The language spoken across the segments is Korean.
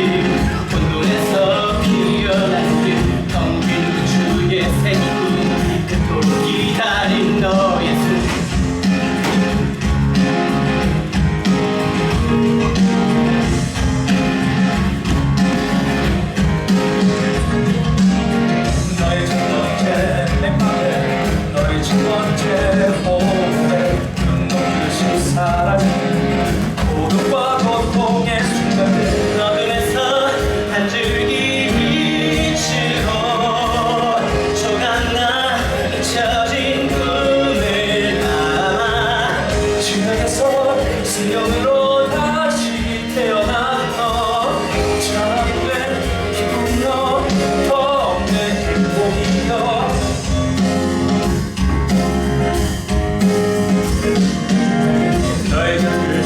Thank you. 지나에서 수영으로 다시 태어난 너참된 기분 너더 없는 행복이 너 너의 곁을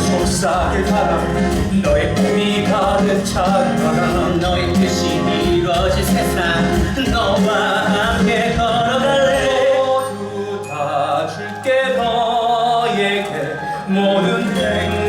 바람 너의 꿈이 가득 찬 바람. 너의 뜻이 이루어질 세상 너와 함께 걸어갈래? 모두 다 줄게 너. 모든 행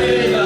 Israel.